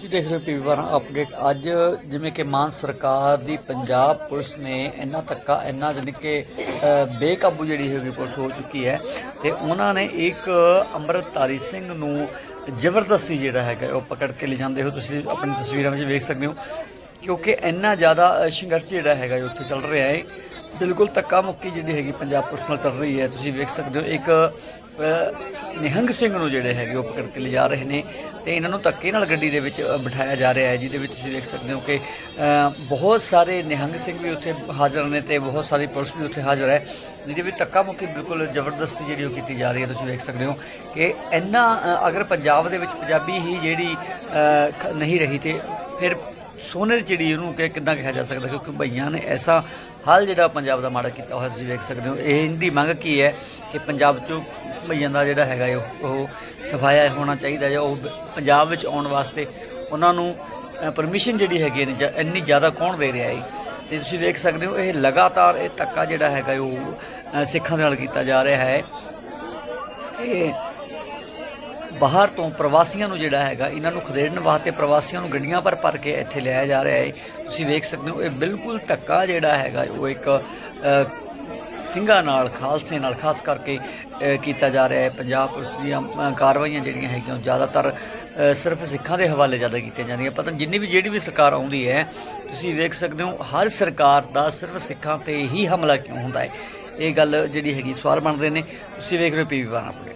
ਤੁਸੀਂ ਦੇਖ ਰਹੇ ਹੋ ਪੀਵੀ ਵਾਰਾਂ ਅਪਡੇਟ ਅੱਜ ਜਿਵੇਂ ਕਿ ਮਾਨ ਸਰਕਾਰ ਦੀ ਪੰਜਾਬ ਪੁਲਿਸ ਨੇ ਇੰਨਾ ਧੱਕਾ, ਇੰਨਾ ਜਾਣੀ ਕਿ ਬੇਕਾਬੂ ਜਿਹੜੀ ਹੈਗੀ ਪੁਲਿਸ ਹੋ ਚੁੱਕੀ ਹੈ ਤੇ ਉਹਨਾਂ ਨੇ ਇੱਕ ਅੰਮ੍ਰਿਤਧਾਰੀ ਸਿੰਘ ਨੂੰ ਜ਼ਬਰਦਸਤੀ ਜਿਹੜਾ ਹੈਗਾ ਉਹ ਪਕੜ ਕੇ ਲੈ ਜਾਂਦੇ ਹੋ। ਤੁਸੀਂ ਆਪਣੀ ਤਸਵੀਰਾਂ ਵਿੱਚ ਵੇਖ ਸਕਦੇ ਹੋ। ਕਿਉਂਕਿ ਇੰਨਾ ਜ਼ਿਆਦਾ ਸੰਘਰਸ਼ ਜਿਹੜਾ ਹੈਗਾ ਉੱਥੇ ਚੱਲ ਰਿਹਾ ਹੈ। ਬਿਲਕੁਲ ਧੱਕਾ ਮੁੱਕੀ ਜਿਹੜੀ ਹੈਗੀ ਪੰਜਾਬ ਪੁਲਿਸ ਨਾਲ ਚੱਲ ਰਹੀ ਹੈ। ਤੁਸੀਂ ਵੇਖ ਸਕਦੇ ਹੋ ਇੱਕ ਨਿਹੰਗ ਸਿੰਘ ਨੂੰ ਜਿਹੜੇ ਹੈਗੇ ਉਹ ਪਕੜ ਕੇ ਲਿਜਾ ਰਹੇ ਨੇ ਤੇ ਇਹਨਾਂ ਨੂੰ ਧੱਕੇ ਨਾਲ ਗੱਡੀ ਦੇ ਵਿੱਚ ਬਿਠਾਇਆ ਜਾ ਰਿਹਾ ਹੈ, ਜਿਹਦੇ ਵਿੱਚ ਤੁਸੀਂ ਵੇਖ ਸਕਦੇ ਹੋ ਕਿ ਬਹੁਤ ਸਾਰੇ ਨਿਹੰਗ ਸਿੰਘ ਵੀ ਉੱਥੇ ਹਾਜ਼ਰ ਨੇ ਤੇ ਬਹੁਤ ਸਾਰੀ ਪੁਲਿਸ ਵੀ ਉੱਥੇ ਹਾਜ਼ਰ ਹੈ। ਜਿਹਦੇ ਵਿੱਚ ਧੱਕਾ ਮੁੱਕੀ ਬਿਲਕੁਲ ਜ਼ਬਰਦਸਤੀ ਜਿਹੜੀ ਉਹ ਕੀਤੀ ਜਾ ਰਹੀ ਹੈ। ਤੁਸੀਂ ਵੇਖ ਸਕਦੇ ਹੋ ਕਿ ਇੰਨਾ ਅਗਰ ਪੰਜਾਬ ਦੇ ਵਿੱਚ ਪੰਜਾਬੀ ਹੀ ਜਿਹੜੀ ਖ- ਨਹੀਂ ਰਹੀ ਤੇ ਫਿਰ ਸੋਨੇ ਦੀ ਚਿੜੀ ਉਹਨੂੰ ਕਿ ਕਿੱਦਾਂ ਕਿਹਾ ਜਾ ਸਕਦਾ, ਕਿਉਂਕਿ ਭਈਆਂ ਨੇ ਐਸਾ ਹਾਲ ਜਿਹੜਾ ਪੰਜਾਬ ਦਾ ਮਾੜਾ ਕੀਤਾ ਹੋਇਆ ਤੁਸੀਂ ਵੇਖ ਸਕਦੇ ਹੋ। ਇਹ ਇਹਦੀ ਮੰਗ ਕੀ ਹੈ ਕਿ ਪੰਜਾਬ ਚੋਂ ਭਈਆਂ ਦਾ ਜਿਹੜਾ ਹੈਗਾ ਹੈ ਉਹ ਸਫਾਇਆ ਹੋਣਾ ਚਾਹੀਦਾ ਹੈ ਉਹ ਪੰਜਾਬ ਵਿੱਚ ਆਉਣ ਵਾਸਤੇ ਉਹਨਾਂ ਨੂੰ ਪਰਮਿਸ਼ਨ ਜਿਹੜੀ ਹੈਗੀ ਹੈ ਜ- ਇੰਨੀ ਜ਼ਿਆਦਾ ਕੌਣ ਦੇ ਰਿਹਾ ਹੈ। ਤੇ ਤੁਸੀਂ ਵੇਖ ਸਕਦੇ ਹੋ, ਇਹ ਲਗਾਤਾਰ ਇਹ ਧੱਕਾ ਜਿਹੜਾ ਹੈਗਾ ਉਹ ਸਿੱਖਾਂ ਦੇ ਨਾਲ ਕੀਤਾ ਜਾ ਰਿਹਾ ਹੈ। ਇਹ ਬਾਹਰ ਤੋਂ ਪ੍ਰਵਾਸੀਆਂ ਨੂੰ ਜਿਹੜਾ ਹੈਗਾ, ਇਹਨਾਂ ਨੂੰ ਖਦੇੜਨ ਵਾਸਤੇ ਪ੍ਰਵਾਸੀਆਂ ਨੂੰ ਗੱਡੀਆਂ ਪਰ ਭਰ ਕੇ ਇੱਥੇ ਲਿਆਇਆ ਜਾ ਰਿਹਾ ਹੈ। ਤੁਸੀਂ ਵੇਖ ਸਕਦੇ ਹੋ, ਇਹ ਬਿਲਕੁਲ ਧੱਕਾ ਜਿਹੜਾ ਹੈਗਾ, ਉਹ ਇੱਕ ਸਿੰਘਾਂ ਨਾਲ, ਖਾਲਸੇ ਨਾਲ ਖਾਸ ਕਰਕੇ ਕੀਤਾ ਜਾ ਰਿਹਾ ਹੈ। ਪੰਜਾਬ ਪੁਲਿਸ ਦੀਆਂ ਕਾਰਵਾਈਆਂ ਜਿਹੜੀਆਂ ਹੈਗੀਆਂ, ਉਹ ਜ਼ਿਆਦਾਤਰ ਸਿਰਫ ਸਿੱਖਾਂ ਦੇ ਹਵਾਲੇ ਜ਼ਿਆਦਾ ਕੀਤੀਆਂ ਜਾਂਦੀਆਂ ਪਤਾ ਜਿੰਨੀ ਵੀ ਜਿਹੜੀ ਵੀ ਸਰਕਾਰ ਆਉਂਦੀ ਹੈ, ਤੁਸੀਂ ਵੇਖ ਸਕਦੇ ਹੋ, ਹਰ ਸਰਕਾਰ ਦਾ ਸਿਰਫ ਸਿੱਖਾਂ ਤੇ ਹੀ ਹਮਲਾ ਕਿਉਂ ਹੁੰਦਾ ਹੈ? ਇਹ ਗੱਲ ਜਿਹੜੀ ਹੈਗੀ, ਸਵਾਲ ਬਣਦੇ ਨੇ। ਤੁਸੀਂ ਵੇਖ ਰਹੇ ਹੋ ਪੀਵੀ ਵਾਰ ਆਪਣੇ